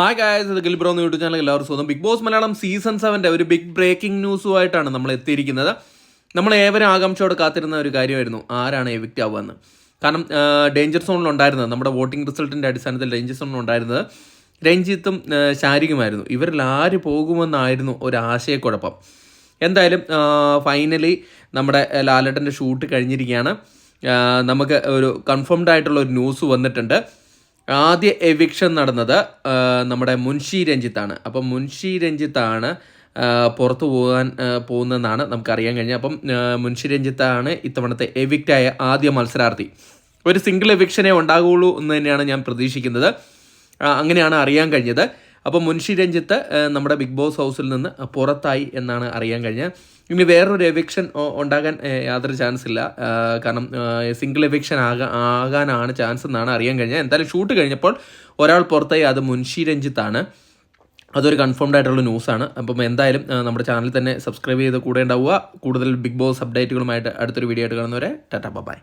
Hi guys ഇത് Gilbro എന്ന YouTube channel എല്ലാവർക്കും സ്വന്തം ബിഗ് ബോസ് മലയാളം സീസൺ സെവന്റെ ഒരു ബിഗ് ബ്രേക്കിംഗ് ന്യൂസുമായിട്ടാണ് നമ്മൾ എത്തിയിരിക്കുന്നത്. നമ്മൾ ഏവരും ആകാംക്ഷയോടെ കാത്തിരുന്ന ഒരു കാര്യമായിരുന്നു. ആരാണ് എവിക്റ്റ് ആവുകയെന്ന് കാരണം ഡേഞ്ചർ സോണിൽ ഉണ്ടായിരുന്നത് നമ്മുടെ വോട്ടിംഗ് റിസൾട്ടിന്റെ അടിസ്ഥാനത്തിൽ ഡേഞ്ചർ സോണിൽ ഉണ്ടായിരുന്നത് രഞ്ജിത്തും ശാരികുമായിരുന്നു. ഇവരിൽ ആര് പോകുമെന്നായിരുന്നു ഒരു ആശയക്കുഴപ്പം. എന്തായാലും ഫൈനലി നമ്മുടെ ലാലേട്ടന്റെ ഷൂട്ട് കഴിഞ്ഞിരിക്കുകയാണ്. നമുക്ക് ഒരു കൺഫേംഡ് ആയിട്ടുള്ള ഒരു ന്യൂസ് വന്നിട്ടുണ്ട്. ആദ്യ എവിക്ഷൻ നടന്നത് നമ്മുടെ മുൻഷി രഞ്ജിത്താണ്. അപ്പം മുൻഷി രഞ്ജിത്താണ് പുറത്തു പോകാൻ പോകുന്നതെന്നാണ് നമുക്കറിയാൻ കഴിഞ്ഞത്. അപ്പം മുൻഷി രഞ്ജിത്താണ് ഇത്തവണത്തെ എവിക്റ്റായ ആദ്യ മത്സരാർത്ഥി. ഒരു സിംഗിൾ എവിക്ഷനെ ഉണ്ടാകുള്ളൂ എന്ന് തന്നെയാണ് ഞാൻ പ്രതീക്ഷിക്കുന്നത്. അങ്ങനെയാണ് അറിയാൻ കഴിഞ്ഞത്. അപ്പോൾ മുൻഷി രഞ്ജിത്ത് നമ്മുടെ ബിഗ് ബോസ് ഹൗസിൽ നിന്ന് പുറത്തായി എന്നാണ് അറിയാൻ കഴിഞ്ഞത് ഇനി വേറൊരു എവിക്ഷൻ ഉണ്ടാകാൻ യാതൊരു ചാൻസ് ഇല്ല. കാരണം സിംഗിൾ എവിക്ഷൻ ആകാ ആകാനാണ് ചാൻസ് എന്നാണ് അറിയാൻ കഴിഞ്ഞത് എന്തായാലും ഷൂട്ട് കഴിഞ്ഞപ്പോൾ ഒരാൾ പുറത്തായി അത് മുൻഷി രഞ്ജിത്താണ്. അതൊരു കൺഫേംഡ് ആയിട്ടുള്ള ന്യൂസാണ് അപ്പം എന്തായാലും നമ്മുടെ ചാനൽ തന്നെ സബ്സ്ക്രൈബ് ചെയ്ത് കൂടെ ഉണ്ടാവുക. കൂടുതൽ ബിഗ് ബോസ് അപ്ഡേറ്റുകളുമായിട്ട് അടുത്തൊരു വീഡിയോ ആയിട്ട് കാണുന്നവരെ ടാറ്റാ ബൈ